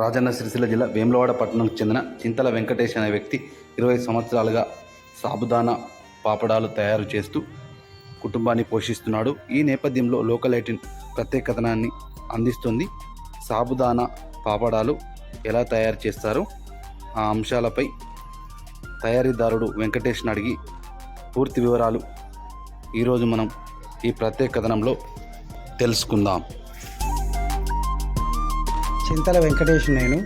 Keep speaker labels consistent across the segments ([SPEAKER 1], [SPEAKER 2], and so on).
[SPEAKER 1] రాజన్న సిరిసిల్ల జిల్లా వేములవాడ పట్టణంకు చెందిన చింతల వెంకటేష్ అనే వ్యక్తి ఇరవై సంవత్సరాలుగా సాబుదానా పాపడాలు తయారు చేస్తూ కుటుంబాన్ని పోషిస్తున్నాడు. ఈ నేపథ్యంలో లోకల్ ఎయిటీన్ ప్రత్యేకతనాన్ని అందిస్తుంది. సాబుదానా పాపడాలు ఎలా తయారు చేస్తారు? ఆ అంశాలపై తయారీదారుడు వెంకటేష్ని అడిగి పూర్తి వివరాలు ఈరోజు మనం ఈ ప్రత్యేక కథనంలో తెలుసుకుందాం.
[SPEAKER 2] చింతల వెంకటేష్ నేను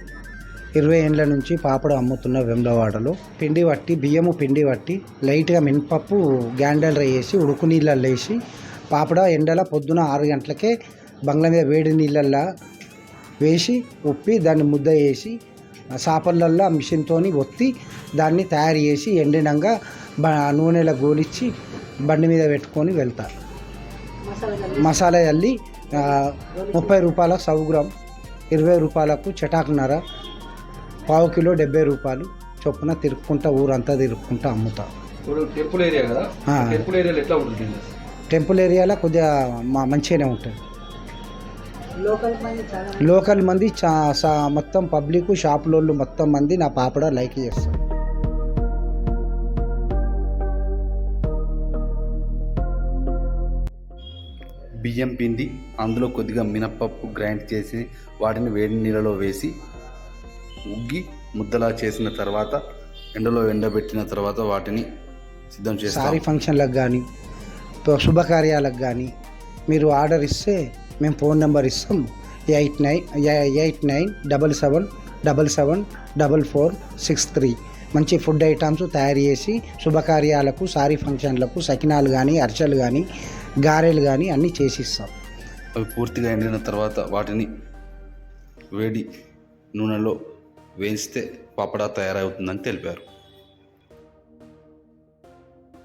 [SPEAKER 2] ఇరవై ఏండ్ల నుంచి పాపడు అమ్ముతున్న వెమ్లవాడలో. పిండి పట్టి బియ్యము పిండి పట్టి లైట్గా మినపప్పు గ్యాండల్ వేసి ఉడుకు నీళ్ళల్లో వేసి పాపడ ఎండల పొద్దున ఆరు గంటలకే బంగ్లా మీద వేడి నీళ్ళల్లో వేసి ఉప్పి దాన్ని ముద్ద వేసి సాపర్లల్లో ఆ మిషన్తోని ఒత్తి దాన్ని తయారు చేసి ఎండినంగా నూనెలో గోలిచ్చి బండి మీద పెట్టుకొని వెళ్తా. మసాలా చల్లి ఆ, ముప్పై రూపాయల సౌ గ్రామ్. ఇరవై రూపాయలకు చటాకున్నర పావు కిలో డెబ్బై రూపాయలు చొప్పున తిరుక్కుంటా ఊరంతా తిరుక్కుంటా అమ్ముతా.
[SPEAKER 1] టెంపుల్ ఏరియా కదా. టెంపుల్ ఏరియాలో ఎట్లా ఉంటుంది?
[SPEAKER 2] టెంపుల్ ఏరియాలో కొద్దిగా మా మంచిగానే ఉంటుంది. లోకల్ మంది చా సా- మొత్తం పబ్లిక్ షాపులోళ్ళు మొత్తం మంది నా పాపడ లైక్ చేస్తారు.
[SPEAKER 1] బియ్యం పిండి అందులో కొద్దిగా మినప్పప్పు గ్రైండ్ చేసి వాటిని వేడి నీళ్ళలో వేసి ఉగ్గి ముద్దలా చేసిన తర్వాత ఎండలో ఎండబెట్టిన తర్వాత వాటిని సిద్ధం
[SPEAKER 2] సారీ ఫంక్షన్లకు కానీ శుభకార్యాలకు కానీ మీరు ఆర్డర్ ఇస్తే మేము ఫోన్ నెంబర్ ఇస్తాం. Eight nine eight nine double seven double seven double four six three. మంచి ఫుడ్ ఐటమ్స్ తయారు చేసి శుభకార్యాలకు సారీ ఫంక్షన్లకు సకినాలు కానీ అర్చలు కానీ గారెలు కానీ అన్నీ చేసిస్తాం.
[SPEAKER 1] అవి పూర్తిగా ఎండిన తర్వాత వాటిని వేడి నూనెలో వేయిస్తే పాపడా తయారవుతుందని తెలిపారు.